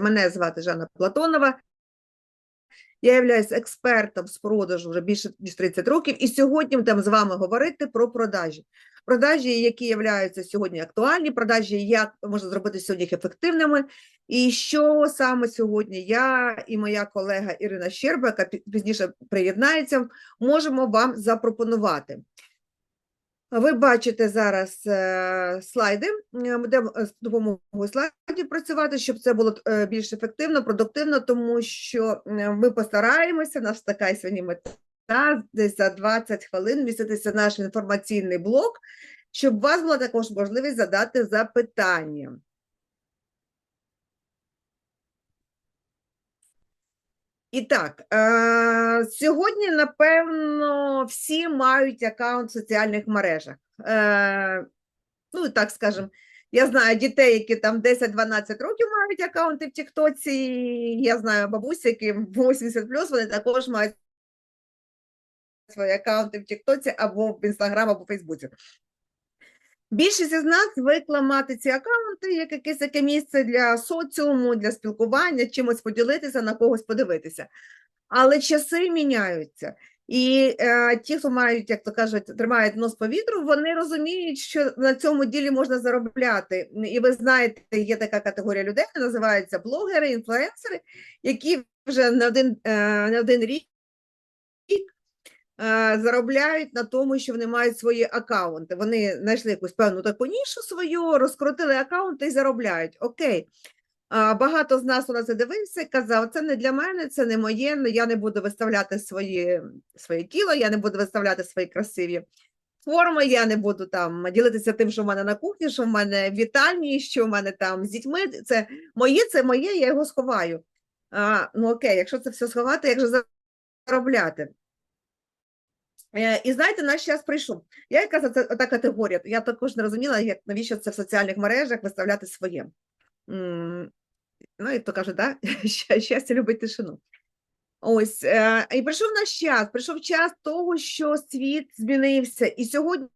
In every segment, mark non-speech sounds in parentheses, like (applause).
Мене звати Жанна Платонова. Я являюсь експертом з продажу вже більше ніж 30 років, і сьогодні будемо з вами говорити про продажі. Продажі, які являються сьогодні актуальні, продажі, як можна зробити сьогодні їх ефективними, і що саме сьогодні я і моя колега Ірина Щерба, яка пізніше приєднається, можемо вам запропонувати. Ви бачите зараз е, слайди. Е, будемо е, з допомогою слайдів працювати, щоб це було е, більш ефективно, продуктивно, тому що е, ми постараємося, у нас така сьогодні мета, десь за 20 хвилин міститися наш інформаційний блок, щоб у вас була також можливість задати запитання. І так, е, сьогодні, напевно, всі мають аккаунт в соціальних мережах. Е, ну, так скажемо, я знаю дітей, які там 10-12 років мають аккаунти в Тіктоці. Я знаю бабусі, які 80 плюс, вони також мають свої аккаунти в Тіктоці або в Інстаграм, або в Фейсбуці. Більшість із нас звикла мати ці аккаунти як якесь таке місце для соціуму, для спілкування, чимось поділитися, на когось подивитися. Але часи міняються. І е, ті, хто мають, як то кажуть, тримають нос по вітру, вони розуміють, що на цьому ділі можна заробляти. І ви знаєте, є така категорія людей, називаються блогери, інфлюенсери, які вже не один, е, не один рік заробляють на тому, що вони мають свої акаунти. Вони знайшли якусь певну таку нішу свою, розкрутили акаунти і заробляють. Окей. Багато з нас у нас дивився і казав, це не для мене, це не моє, ну, я не буду виставляти свої, своє тіло, я не буду виставляти свої красиві форми, я не буду там ділитися тим, що в мене на кухні, що в мене вітальні, що в мене там з дітьми. Це моє, це моє, я його сховаю. А, ну окей, якщо це все сховати, як же заробляти? Е, І знаєте, наш час прийшов. Я яка за та категорія. Я також не розуміла, як навіщо це в соціальних мережах виставляти своє. Ну, і то каже, да? (laughs) щастя любить тишину. Ось, е, і прийшов наш час, прийшов час того, що світ змінився. І сьогодні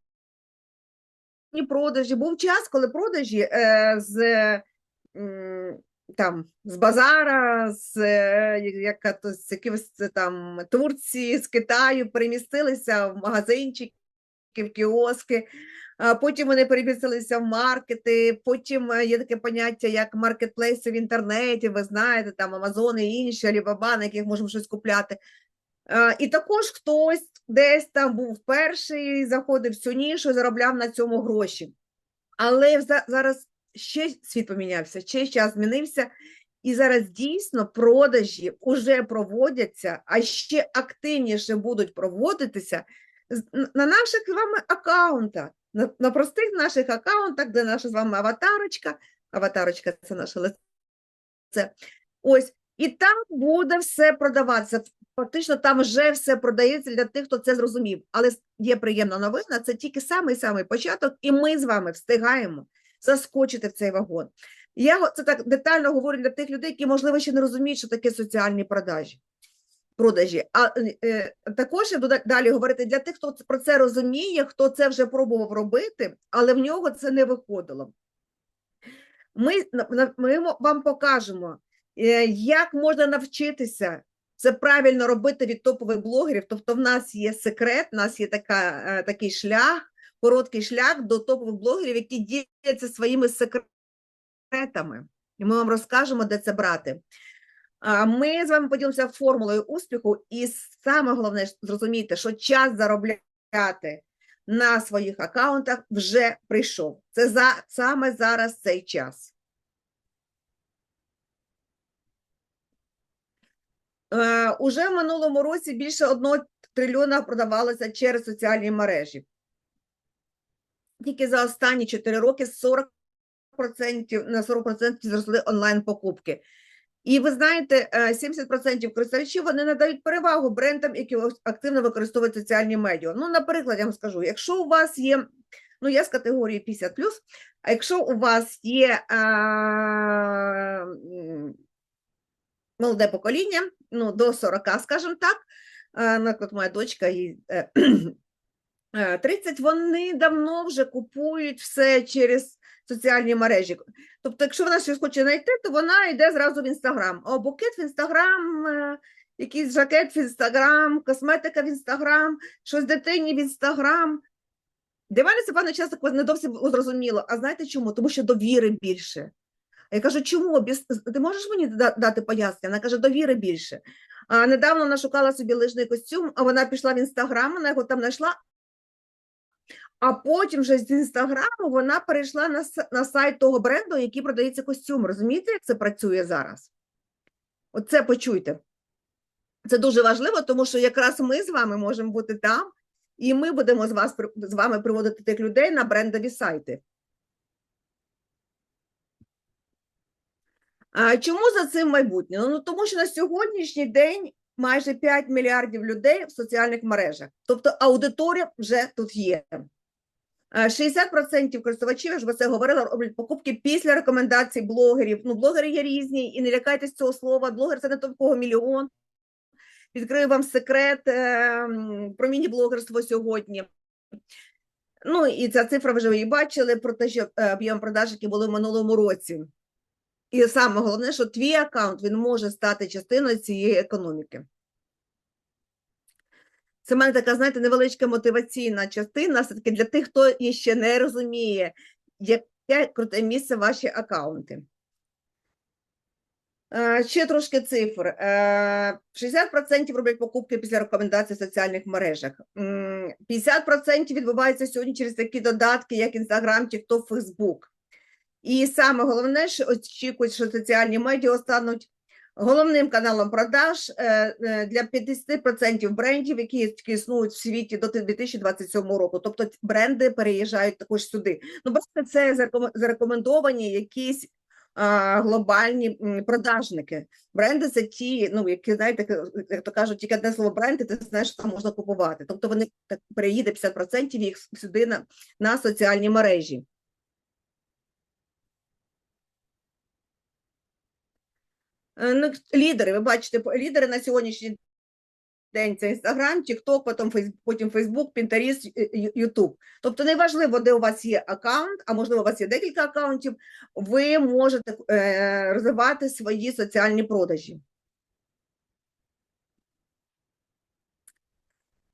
продажі, був час, коли продажі е, з, там, з базара, з, е, яка то, з якихось е, там Турції, з Китаю перемістилися в магазинчики, в кіоски. Потім вони перемістилися в маркети, потім е, є таке поняття, як маркетплейси в інтернеті, ви знаєте, там Амазон і інші, Alibaba, на яких можемо щось купляти. І також хтось десь там був перший, заходив в цю нішу заробляв на цьому гроші. Але зараз ще світ помінявся, ще час змінився, і зараз дійсно продажі вже проводяться, а ще активніше будуть проводитися на наших з вами аккаунтах, на, на простих наших аккаунтах, де наша з вами аватарочка. Аватарочка це наше лице. Ось, і там буде все продаватися. Фактично, там вже все продається для тих, хто це зрозумів. Але є приємна новина, це тільки самий-самий початок, і ми з вами встигаємо заскочити в цей вагон. Я це так детально говорю для тих людей, які, можливо, ще не розуміють, що таке соціальні продажі. Продажі. А е, е, також я буду далі говорити для тих, хто про це розуміє, хто це вже пробував робити, але в нього це не виходило. Ми, ми вам покажемо, е, як можна навчитися це правильно робити від топових блогерів. Тобто, в нас є секрет, в нас є така, е, такий шлях, короткий шлях до топових блогерів, які діляться своїми секретами. І ми вам розкажемо, де це брати. Ми з вами поділимося формулою успіху, і саме головне ж зрозумійте, що час заробляти на своїх аккаунтах вже прийшов. Це за саме зараз цей час. Е, Уже в минулому році більше одного трильйона продавалося через соціальні мережі. Тільки за останні 4 роки 40% на 40% зросли онлайн-покупки. І ви знаєте, е, 70% користувачів вони надають перевагу брендам, які активно використовують соціальні медіа. Ну, наприклад, я вам скажу, якщо у вас є, ну я з категорії 50+, а якщо у вас є а, молоде покоління, ну, до 40, скажімо так, наприклад, моя дочка їй е, е, 30, вони давно вже купують все через соціальні мережі. Тобто, якщо вона щось хоче знайти, то вона йде зразу в інстаграм. О, букет в інстаграм, е, якийсь жакет в інстаграм, косметика в інстаграм, щось дитині в інстаграм. Для мене це певно часто не зовсім зрозуміло. А знаєте чому? Тому що довіри більше. Я кажу, чому? Ти можеш мені дати пояснення? Вона каже, довіри більше. А недавно вона шукала собі лижний костюм, а вона пішла в інстаграм, вона його там знайшла. А потім вже з інстаграму вона перейшла на, на сайт того бренду, який продається костюм. Розумієте, як це працює зараз? Оце почуйте. Це дуже важливо, тому що якраз ми з вами можемо бути там, і ми будемо з, вас, з вами приводити тих людей на брендові сайти. А чому за цим майбутнє? Ну, тому що на сьогоднішній день майже 5 мільярдів людей в соціальних мережах. Тобто аудиторія вже тут є. А 60% користувачів, я ж про це говорила, роблять покупки після рекомендацій блогерів. Ну, блогери є різні, і не лякайтесь цього слова. Блогер це не той, в кого мільйон. Відкрию вам секрет е, про міні-блогерство сьогодні. Ну і ця цифра вже ви її бачили про те, що е, об'єм продаж, які були в минулому році. І саме головне, що твій аккаунт він може стати частиною цієї економіки. Це в мене така, знаєте, невеличка мотиваційна частина, все-таки для тих, хто ще не розуміє, яке круте місце ваші аккаунти. Е, Ще трошки цифр. Е, 60% роблять покупки після рекомендацій в соціальних мережах. 50% відбувається сьогодні через такі додатки, як Instagram, TikTok, Facebook. І саме головне, що очікують, що соціальні медіа стануть головним каналом продаж е, е, для 50% брендів, які існують в світі до 2027 року. Тобто бренди переїжджають також сюди. Ну, бачите, це зарекомендовані якісь а, глобальні продажники. Бренди це ті, ну які знаєте, як то кажуть, тільки одне слово бренди, ти знаєш, що там можна купувати. Тобто вони так переїде 50% їх сюди на, на соціальні мережі. Е, Ну, лідери, ви бачите, лідери на сьогоднішній день це Instagram, TikTok, потім потім Facebook, Pinterest, Ю- Ю- Тобто неважливо, де у вас є аккаунт, а можливо, у вас є декілька аккаунтів, ви можете е, розвивати свої соціальні продажі.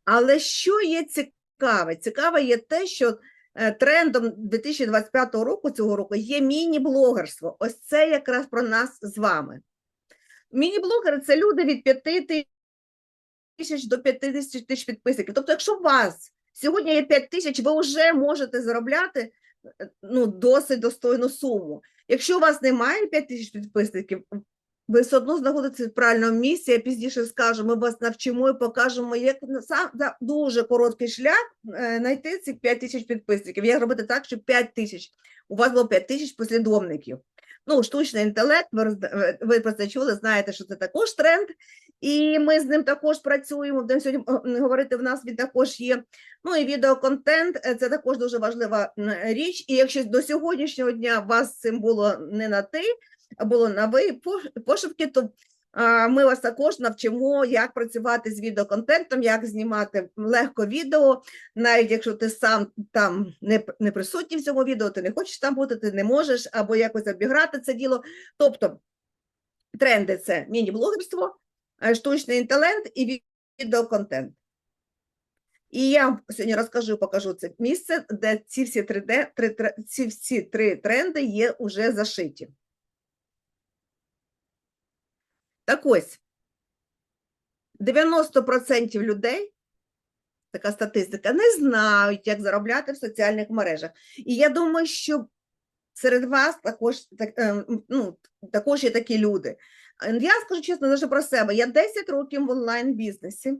Але що є цікаве? Цікаве є те, що е, трендом 2025 року, цього року, є міні-блогерство. Ось це якраз про нас з вами. Міні-блогери це люди від 5 тисяч до 50 тисяч підписників. Тобто, якщо у вас сьогодні є 5 тисяч, ви вже можете заробляти е, ну, досить достойну суму. Якщо у вас немає 5 тисяч підписників, ви все одно знаходитеся в правильному місці. Я пізніше скажу, ми вас навчимо і покажемо, як сам за дуже короткий шлях е, знайти цих 5 тисяч підписників. Як робити так, щоб 5 тисяч у вас було 5 тисяч послідовників. Ну, штучний інтелект, ви, про це чули, знаєте, що це також тренд, і ми з ним також працюємо. Будемо сьогодні говорити. В нас він також є. Ну і відеоконтент е, це також дуже важлива річ. І якщо до сьогоднішнього дня вас цим було не на ти, а було на ви пош- пошепки, то ми вас також навчимо, як працювати з відеоконтентом, як знімати легко відео, навіть якщо ти сам там не, не присутній в цьому відео, ти не хочеш там бути, ти не можеш, або якось обіграти це діло. Тобто тренди це міні-блогерство, е, штучний інтелект і відеоконтент. І я сьогодні розкажу, покажу це місце, де ці всі 3D, три, тре- ці всі три тренди є уже зашиті. Так ось, 90% людей, така статистика, не знають, як заробляти в соціальних мережах. І я думаю, що серед вас також, так, е, ну, також є такі люди. Я скажу чесно, лише про себе. Я 10 років в онлайн-бізнесі.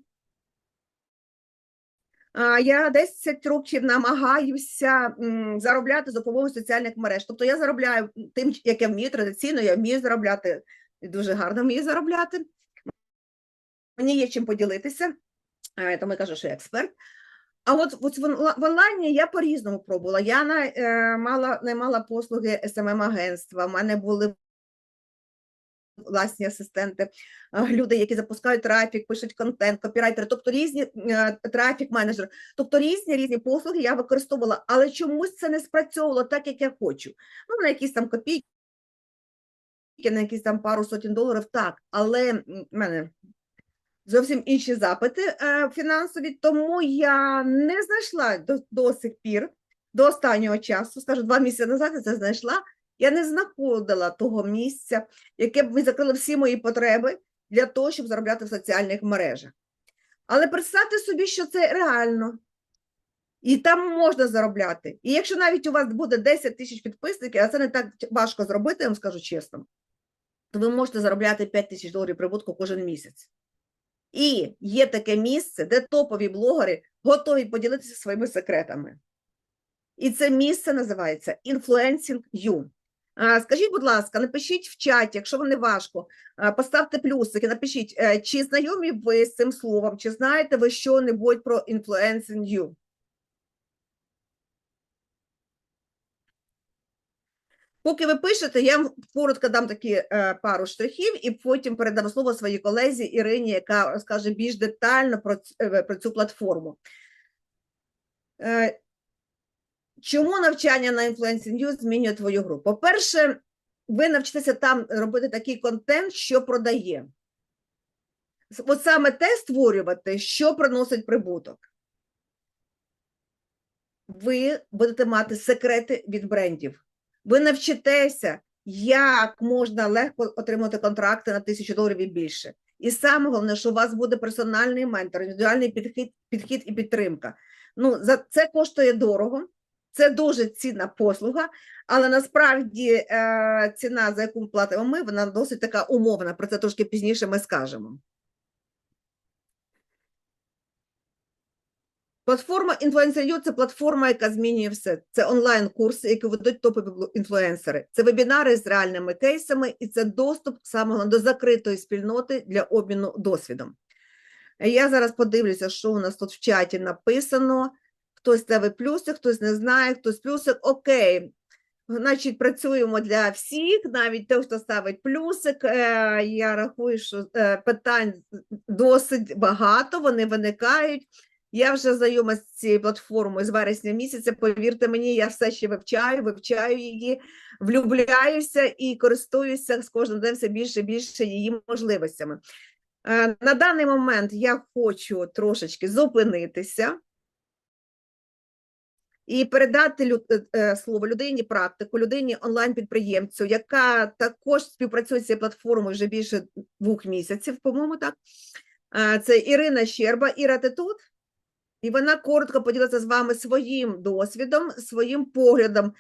Я 10 років намагаюся заробляти за допомогою соціальних мереж. Тобто я заробляю тим, як я вмію традиційно, я вмію заробляти дуже гарно вмію заробляти. Мені є чим поділитися, тому я кажу, що я експерт. А от, от в онлайні я по-різному пробувала. Я на, е, мала, не мала послуги СММ-агентства, в мене були власні асистенти, люди, які запускають трафік, пишуть контент, копірайтери, тобто різні е, трафік менеджери, тобто різні різні послуги я використовувала, але чомусь це не спрацьовувало так, як я хочу. Ну, на якісь там копійки, на якісь там пару сотень доларів, так, але в мене зовсім інші запити е, фінансові, тому я не знайшла до, до сих пір, до останнього часу, скажу, два місяці назад я це знайшла. Я не знаходила того місця, яке б закрило всі мої потреби для того, щоб заробляти в соціальних мережах. Але представте собі, що це реально. І там можна заробляти. І якщо навіть у вас буде 10 тисяч підписників, а це не так важко зробити, я вам скажу чесно, то ви можете заробляти 5 тисяч доларів прибутку кожен місяць. І є таке місце, де топові блогери готові поділитися своїми секретами. І це місце називається Influencing You. Скажіть, будь ласка, напишіть в чаті, якщо вам не важко, поставте плюсики, напишіть, е, чи знайомі ви з цим словом, чи знаєте ви що-небудь про Influencing You. Поки ви пишете, я вам коротко дам такі е, пару штрихів і потім передам слово своїй колезі Ірині, яка розкаже більш детально про, е, про цю платформу. Е, чому навчання на Influencing News змінює твою гру? По-перше, ви навчитеся там робити такий контент, що продає. От саме те створювати, що приносить прибуток. Ви будете мати секрети від брендів. Ви навчитеся, як можна легко отримати контракти на тисячу доларів і більше. І саме головне, що у вас буде персональний ментор, індивідуальний підхід, підхід і підтримка. Ну, за це коштує дорого, це дуже цінна послуга, але насправді е, ціна, за яку ми платимо ми, вона досить така умовна. Про це трошки пізніше ми скажемо. Платформа Influencer.io – це платформа, яка змінює все. Це онлайн-курси, які ведуть топові інфлюенсери. Це вебінари з реальними кейсами, і це доступ саме до закритої спільноти для обміну досвідом. Я зараз подивлюся, що у нас тут в чаті написано. Хтось ставить плюсик, хтось не знає, хтось плюсик. Окей. Значить, працюємо для всіх, навіть те, хто ставить плюсик. Е, Я рахую, що е, питань досить багато, вони виникають. Я вже знайома з цією платформою з вересня місяця. Повірте мені, я все ще вивчаю, вивчаю її, влюбляюся і користуюся з кожним днем все більше і більше її можливостями. Е, На даний момент я хочу трошечки зупинитися і передати лю- е, е, слово людині практику, людині онлайн-підприємцю, яка також співпрацює з цією платформою вже більше двох місяців, по-моєму, так. Це Ірина Щерба. Іра, ти тут? І вона коротко поділиться з вами своїм досвідом, своїм поглядом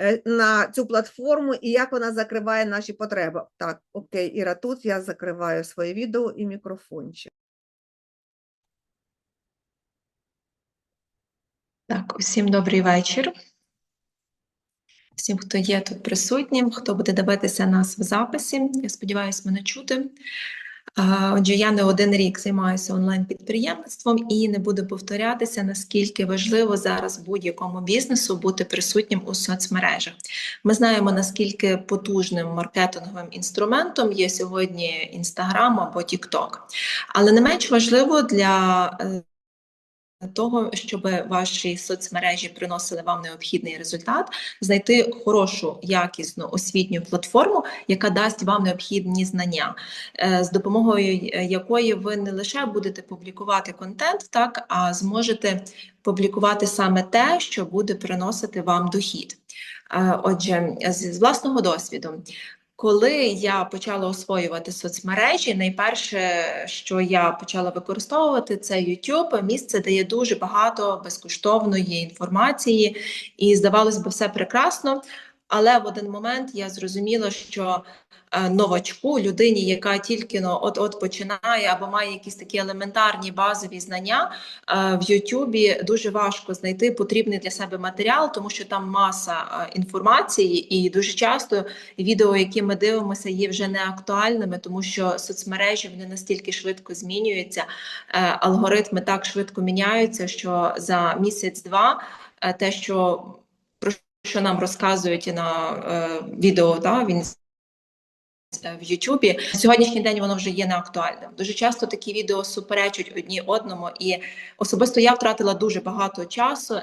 е, на цю платформу і як вона закриває наші потреби. Так, окей, Іра, тут я закриваю своє відео і мікрофончик. Так, усім добрий вечір. Всім, хто є тут присутнім, хто буде дивитися нас в записі. Я сподіваюся, мене чути. Отже, я не один рік займаюся онлайн-підприємництвом і не буду повторятися, наскільки важливо зараз будь-якому бізнесу бути присутнім у соцмережах. Ми знаємо, наскільки потужним маркетинговим інструментом є сьогодні Інстаграм або Тікток. Але не менш важливо для е, того, щоб ваші соцмережі приносили вам необхідний результат, знайти хорошу, якісну освітню платформу, яка дасть вам необхідні знання, е, з допомогою якої ви не лише будете публікувати контент, так а зможете публікувати саме те, що буде приносити вам дохід. Е, Отже, з власного досвіду. Коли я почала освоювати соцмережі, найперше, що я почала використовувати, це YouTube, місце, де є дуже багато безкоштовної інформації, і здавалось би, все прекрасно. Але в один момент я зрозуміла, що е, новачку, людині, яка тільки ну, от-от починає або має якісь такі елементарні базові знання, е, в Ютубі дуже важко знайти потрібний для себе матеріал, тому що там маса е, інформації, і дуже часто відео, які ми дивимося, є вже не актуальними, тому що соцмережі вони настільки швидко змінюються, алгоритми так швидко міняються, що за місяць-два те, що що нам розказують на е, відео та, в е, в Ютубі. Сьогоднішній день воно вже є неактуальним. Дуже часто такі відео суперечать одні одному, і особисто я втратила дуже багато часу,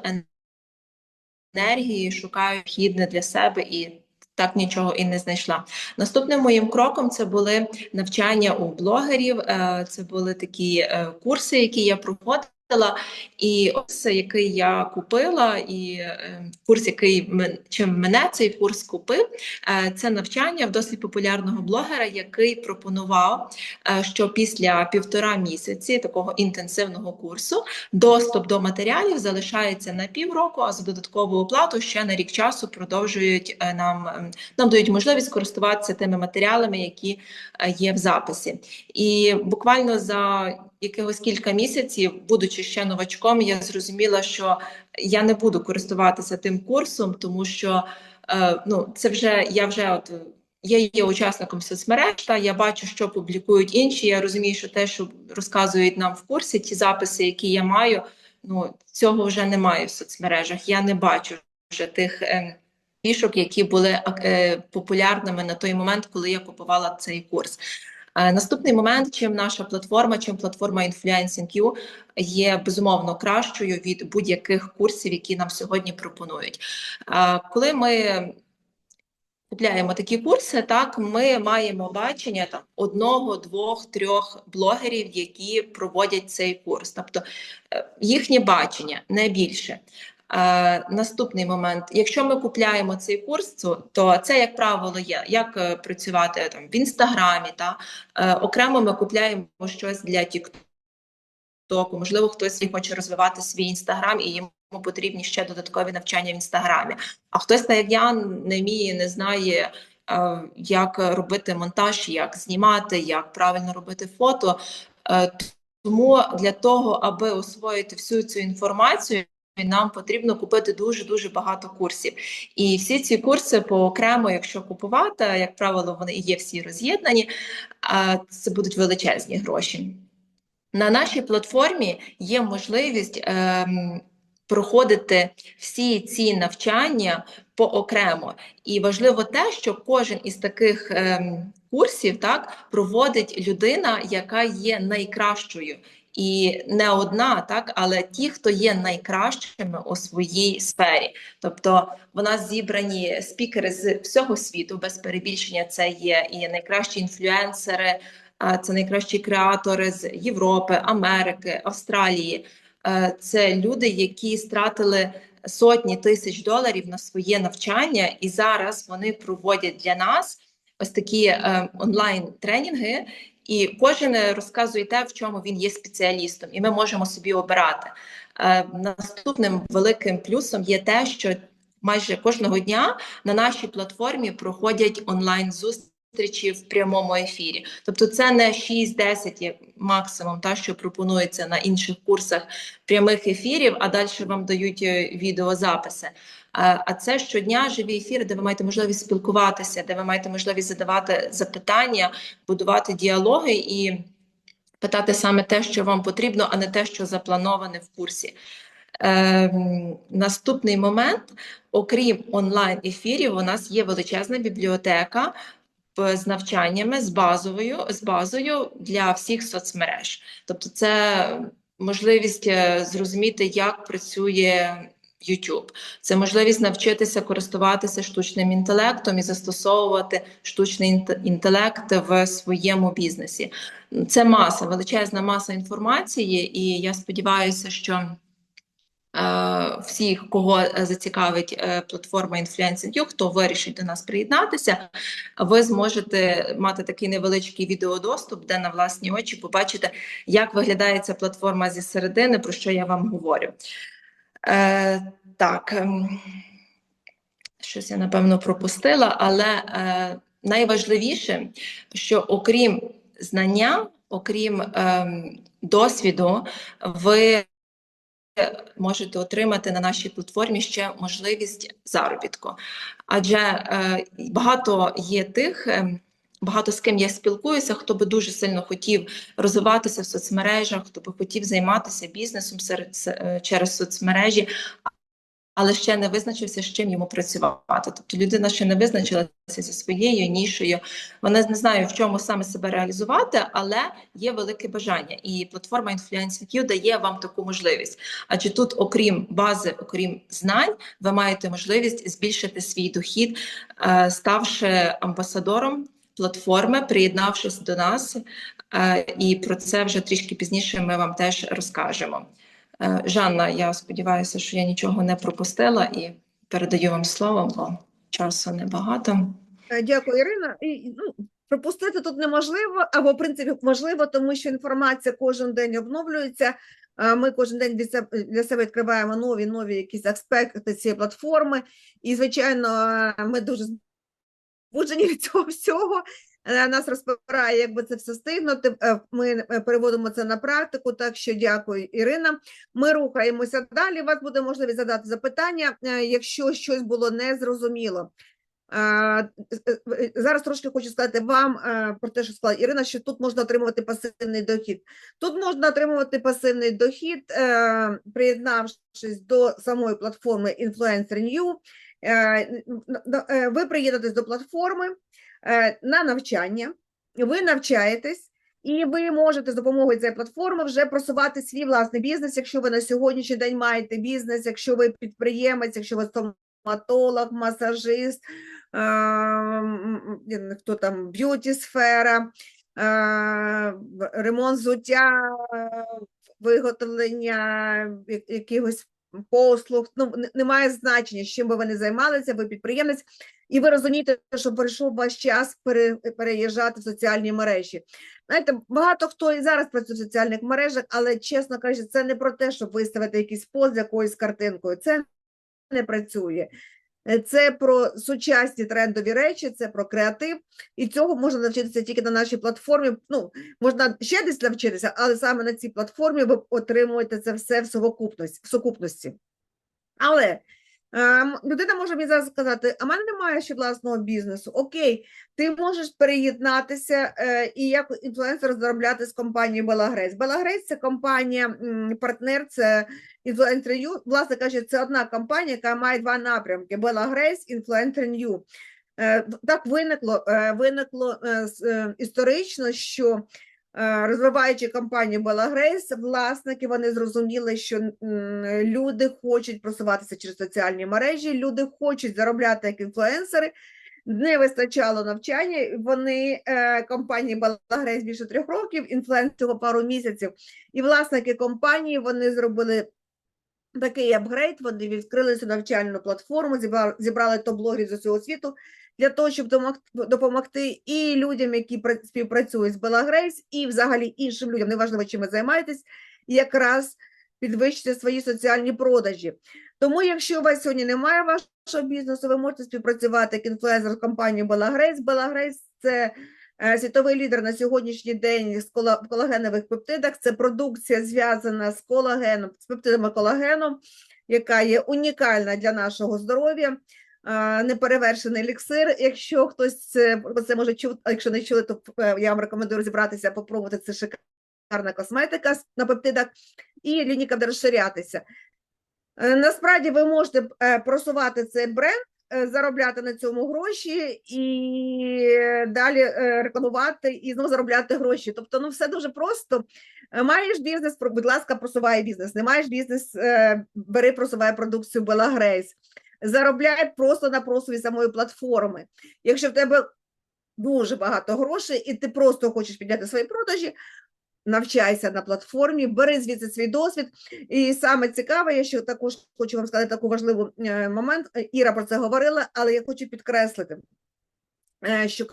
енергії, шукаю хідне для себе і. Так нічого і не знайшла. Наступним моїм кроком це були навчання у блогерів. е, Це були такі е, курси, які я проходила. І ось який я купила, і е, курс, який чим мене цей курс купив, е, це навчання в досить популярного блогера, який пропонував, е, що після півтора місяці такого інтенсивного курсу доступ до матеріалів залишається на півроку, а за додаткову оплату ще на рік часу продовжують е, нам, ем, нам дають можливість користуватися тими матеріалами, які є в записі. І буквально за якихось кілька місяців, будучи ще новачком, я зрозуміла, що я не буду користуватися тим курсом, тому що е, ну, це вже я вже от. Я є учасником соцмереж, та я бачу, що публікують інші. Я розумію, що те, що розказують нам в курсі, ті записи, які я маю, ну цього вже немає в соцмережах. Я не бачу вже тих ем, фішок, які були е, популярними на той момент, коли я купувала цей курс. Е, Наступний момент, чим наша платформа, чим платформа Influencing.you є безумовно кращою від будь-яких курсів, які нам сьогодні пропонують. Е, Коли ми купляємо такі курси, так ми маємо бачення там одного, двох, трьох блогерів, які проводять цей курс, тобто е, їхнє бачення не більше. Наступний момент: якщо ми купляємо цей курс, то, це, як правило, є як е, працювати там в інстаграмі, та е, окремо ми купляємо щось для TikTok, можливо, хтось хоче розвивати свій інстаграм і йому потрібні ще додаткові навчання в інстаграмі. А хтось, так як я, не вміє, не знає, е, як робити монтаж, як знімати, як правильно робити фото. Тому для того, аби освоїти всю цю інформацію, нам потрібно купити дуже дуже багато курсів. І всі ці курси поокремо, якщо купувати, як правило, вони є всі роз'єднані, це будуть величезні гроші. На нашій платформі є можливість ем, проходити всі ці навчання поокремо. І важливо те, що кожен із таких ем, курсів так проводить людина, яка є найкращою. І не одна, так, але ті, хто є найкращими у своїй сфері. Тобто в нас зібрані спікери з всього світу, без перебільшення, це є і найкращі інфлюенсери, це найкращі креатори з Європи, Америки, Австралії. Е, Це люди, які стратили сотні тисяч доларів на своє навчання, і зараз вони проводять для нас ось такі е, онлайн-тренінги. І кожен розказує те, в чому він є спеціалістом, і ми можемо собі обирати. Е, Наступним великим плюсом є те, що майже кожного дня на нашій платформі проходять онлайн зустрічі в прямому ефірі. Тобто, це не 6-10 є максимум, та що пропонується на інших курсах прямих ефірів, а далі вам дають е, відеозаписи. А це щодня живі ефіри, де ви маєте можливість спілкуватися, де ви маєте можливість задавати запитання, будувати діалоги і питати саме те, що вам потрібно, а не те, що заплановане в курсі. Е, наступний момент, окрім онлайн-ефірів, у нас є величезна бібліотека з навчаннями, з базовою, з базою для всіх соцмереж. Тобто, це можливість е, зрозуміти, як працює YouTube. Це можливість навчитися користуватися штучним інтелектом і застосовувати штучний інт- інтелект в своєму бізнесі. Це маса, величезна маса інформації, і я сподіваюся, що е, всіх, кого е, зацікавить е, платформа Influencing.you, хто вирішить до нас приєднатися, ви зможете мати такий невеличкий відеодоступ, де на власні очі побачите, як виглядає ця платформа зі середини, про що я вам говорю. Е, так, ем, щось я напевно пропустила, але е, найважливіше, що окрім знання, окрім ем, досвіду, ви можете отримати на нашій платформі ще можливість заробітку. Адже е, багато є тих. ем, Багато з ким я спілкуюся, хто би дуже сильно хотів розвиватися в соцмережах, хто би хотів займатися бізнесом серед, е, через соцмережі, але ще не визначився, з чим йому працювати. Тобто людина ще не визначилася зі своєю нішею, вона не знає, в чому саме себе реалізувати, але є велике бажання. І платформа InfluenceQ дає вам таку можливість. Адже тут, окрім бази, окрім знань, ви маєте можливість збільшити свій дохід, е, ставши амбасадором платформи, приєднавшись до нас. Е, І про це вже трішки пізніше ми вам теж розкажемо. Е, Жанна, я сподіваюся, що я нічого не пропустила і передаю вам слово, бо часу небагато. Е, Дякую, Ірина. І, ну, пропустити тут неможливо, або в принципі можливо, тому що інформація кожен день обновлюється. Е, Ми кожен день для себе, відкриваємо нові нові якісь аспекти цієї платформи. І, звичайно, ми дуже збуджені від цього всього. Е, Нас розпирає, якби це все стигнути. Е, Ми е, переводимо це на практику. Так що дякую, Ірина. Ми рухаємося далі. У вас буде можливість задати запитання, якщо щось було незрозуміло. Зараз трошки хочу сказати вам про те, що сказала Ірина, що тут можна отримувати пасивний дохід. Тут можна отримувати пасивний дохід, приєднавшись до самої платформи Influencer New. Ви приєднатесь до платформи на навчання, ви навчаєтесь, і ви можете з допомогою цієї платформи вже просувати свій власний бізнес, якщо ви на сьогоднішній день маєте бізнес, якщо ви підприємець, якщо ви стоматолог, масажист, е, хто там б'юті сфера, е, ремонт взуття, е, виготовлення якихось послуг. Ну, немає значення, чим би ви не займалися, ви підприємець, і ви розумієте, що прийшов ваш час пере, переїжджати в соціальні мережі. Знаєте, багато хто і зараз працює в соціальних мережах, але чесно кажучи, це не про те, щоб виставити якийсь пост з якоюсь картинкою. Це не працює. Е, Це про сучасні трендові речі, це про креатив, і цього можна навчитися тільки на нашій платформі. Ну, можна ще десь навчитися, але саме на цій платформі ви отримуєте це все в совокупності. В сукупності. Але ем, людина може мені зараз сказати: а мене немає ще власного бізнесу. Окей, ти можеш переєднатися е, і як інфлюенсер заробляти з компанією Белагрейс. Белагрейс це компанія партнер, це New. Власне кажучи, це одна компанія, яка має два напрямки: Influencer New. Е, Так виникло, е, виникло е, е, історично, що розвиваючи компанію Белагрейс, власники вони зрозуміли, що люди хочуть просуватися через соціальні мережі, люди хочуть заробляти як інфлюенсери. Не вистачало навчання. Вони компанії Белагрейс більше трьох років, інфлюенс цього пару місяців. І власники компанії вони зробили такий апгрейд. Вони відкрили цю навчальну платформу, зібрали, топ-блогерів з усього світу для того, щоб допомогти і людям, які пра- співпрацюють з Белагрейс, і взагалі іншим людям, неважливо, чим ви займаєтесь, якраз підвищити свої соціальні продажі. Тому, якщо у вас сьогодні немає вашого бізнесу, ви можете співпрацювати як інфлюенсер з компанією Белагрейс. Белагрейс це е, світовий лідер на сьогоднішній день з колагенових пептидах. Це продукція зв'язана з колагеном, з пептидами колагену, яка є унікальна для нашого здоров'я. е, Неперевершений еліксир. Якщо хтось про це може чути, якщо не чули, то е, я вам рекомендую розібратися, попробувати це шикарна косметика на пептидах, і лінійка буде розширятися. Е, Насправді ви можете е, просувати цей бренд, е, заробляти на цьому гроші і е, далі е, рекламувати і знову заробляти гроші. Тобто, ну все дуже просто. Е, Маєш бізнес, будь ласка, просувай бізнес. Не маєш бізнес, е, бери, просувай продукцію Белагрейс. Заробляй просто на просуві самої платформи. Якщо в тебе дуже багато грошей, і ти просто хочеш підняти свої продажі, навчайся на платформі, бери звідси свій досвід. І саме цікаве, я ще також хочу вам сказати таку важливу е, момент. е, Іра про це говорила, але я хочу підкреслити, е, що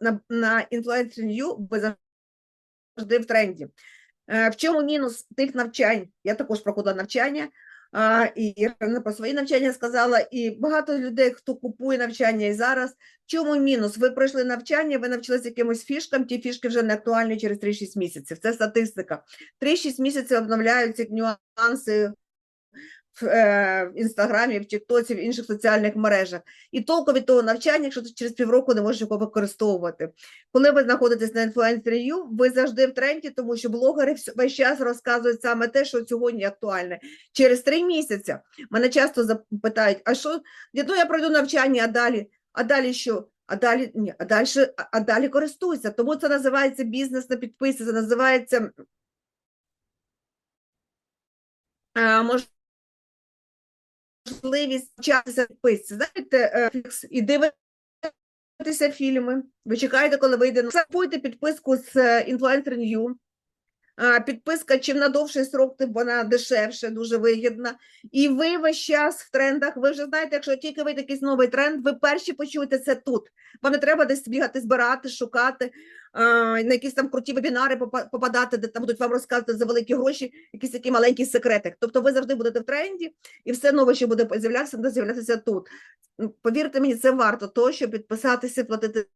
на, на Influencer New ви завжди в тренді. В чому мінус тих навчань? Я також проходила навчання, а, і по свої навчання сказала, і багато людей, хто купує навчання і зараз. Чому мінус? Ви пройшли навчання, ви навчилися якимось фішкам, ті фішки вже не актуальні через 3-6 місяців. Це статистика. 3-6 місяців обновляються нюанси в, е, інстаграмі, в Тіктоці, в інших соціальних мережах. І толку від того навчання, якщо ти через півроку не можеш його використовувати. Коли ви знаходитесь на інфлюенсерію, ви завжди в тренді, тому що блогери весь час розказують саме те, що сьогодні актуальне. Через три місяці мене часто запитають, а що ну, я пройду навчання, а далі, а далі що? А далі ні, а далі, а, далі користуюся. Тому це називається бізнес на підписі, це називається е, можливість вчатися підписці. Знаєте, е, фікс, і дивитися фільми. Ви чекаєте, коли вийде. Купуйте підписку з е, Influencer New. Підписка чим на довший срок, тим вона дешевше, дуже вигідна. І ви весь час в трендах. Ви вже знаєте, якщо тільки вийде якийсь новий тренд, ви перші почуєте це тут. Вам не треба десь бігати, збирати, шукати, на якісь там круті вебінари попадати, де там будуть вам розказувати за великі гроші, якісь такі маленькі секрети. Тобто ви завжди будете в тренді, і все нове, що буде з'являтися, буде з'являтися тут. Повірте мені, це варто того, щоб підписатися, платити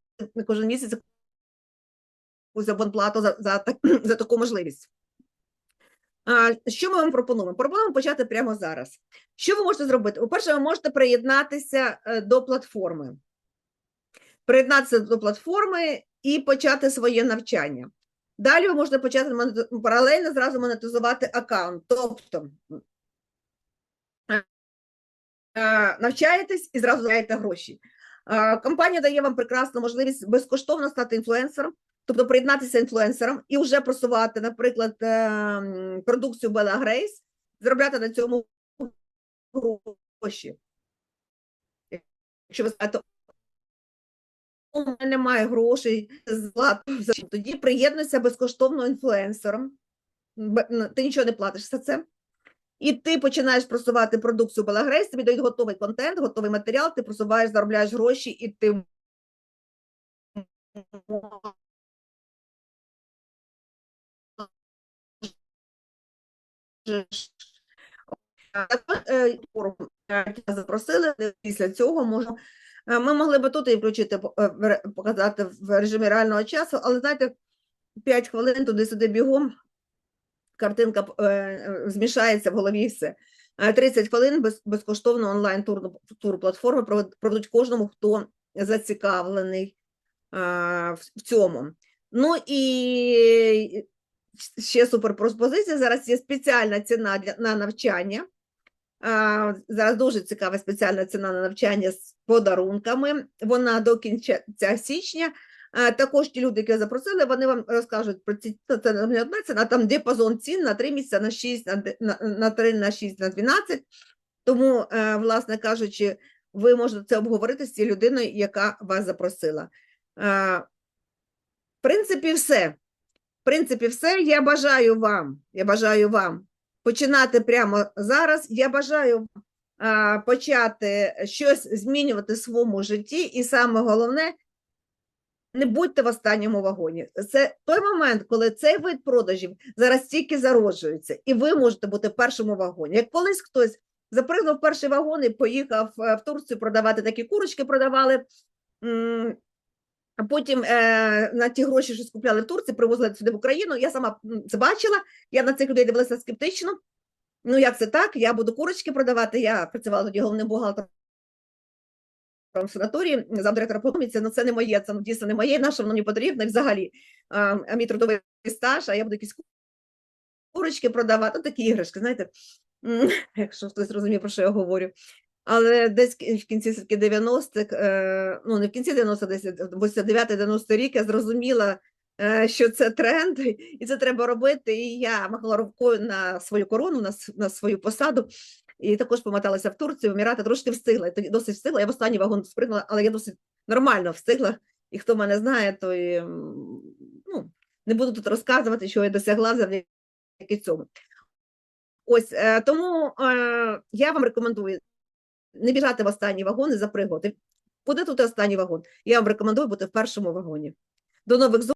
кожен місяць якусь абонплату за, за, так- (clears throat) за таку можливість. А, що ми вам пропонуємо? Пропонуємо почати прямо зараз. Що ви можете зробити? По-перше, ви можете приєднатися е, до платформи. Приєднатися до платформи і почати своє навчання. Далі ви можете почати паралельно зразу монетизувати аккаунт. Тобто е, навчаєтесь і зразу даєте гроші. Е, Компанія дає вам прекрасну можливість безкоштовно стати інфлюенсером, тобто приєднатися інфлюенсером і вже просувати, наприклад, е, продукцію Bella Grace, заробляти на цьому гроші. Якщо ви скажете, у мене немає грошей, тоді приєднуйся безкоштовно інфлюенсером. Ти нічого не платиш за це. І ти починаєш просувати продукцію Grace, тобі дають готовий контент, готовий матеріал, ти просуваєш, заробляєш гроші, і ти запросили після цього можна. е, Ми могли би тут і включити е, показати в режимі реального часу, але знаєте, 5 хвилин туди-сюди бігом, картинка е, е, змішається в голові все. Е, 30 хвилин без, безкоштовно онлайн тур, платформи провед- проведуть кожному, хто зацікавлений е, в, в цьому. Ну і ще супер пропозиція. Зараз є спеціальна ціна для на навчання. А, Зараз дуже цікава спеціальна ціна на навчання з подарунками. Вона до кінця січня. А, Також ті люди, які запросили, вони вам розкажуть про ці це це не одна ціна, там діапазон цін на 3 місяці, на 6, на, на, на 3, на 6, на 12. Тому, е, власне кажучи, ви можете це обговорити з цією людиною, яка вас запросила. Е, В принципі, все. Принципі, все. Я бажаю вам, я бажаю вам починати прямо зараз. Я бажаю а, почати щось змінювати в своєму житті, і саме головне, не будьте в останньому вагоні. Це той момент, коли цей вид продажів зараз тільки зароджується, і ви можете бути в першому вагоні. Як колись хтось запригнув перший вагон і поїхав е, в Турцію продавати такі курочки, продавали. А потім е, на ті гроші, що скупляли в Турції, привозили сюди в Україну. Я сама це бачила. Я на цих людей дивилася скептично. Ну, як це так? Я буду курочки продавати. Я працювала тоді головним бухгалтером в санаторії, замдиректора по економіці, ну це не моє, це ну, дійсно не моє, наше воно не потрібно і взагалі. А, мій трудовий стаж, а я буду якісь курочки продавати, ну, такі іграшки, знаєте, (laughs) якщо хтось розуміє, про що я говорю. Але десь в кінці 90-х, е, ну не в кінці 90-х, десь 89-90 рік я зрозуміла, е, що це тренд, (laughs) і це треба робити. І я махала рукою на свою корону, на, на свою посаду, і також помоталася в Турцію, в Емірати, трошки встигла. тоді Досить встигла. Я в останній вагон спригнула, але я досить нормально встигла. І хто мене знає, то і, ну, не буду тут розказувати, що я досягла завдяки цьому. Ось е, тому я вам рекомендую не біжати в останній вагон і запригувати. Буде тут останній вагон. Я вам рекомендую бути в першому вагоні. До нових зустрічей.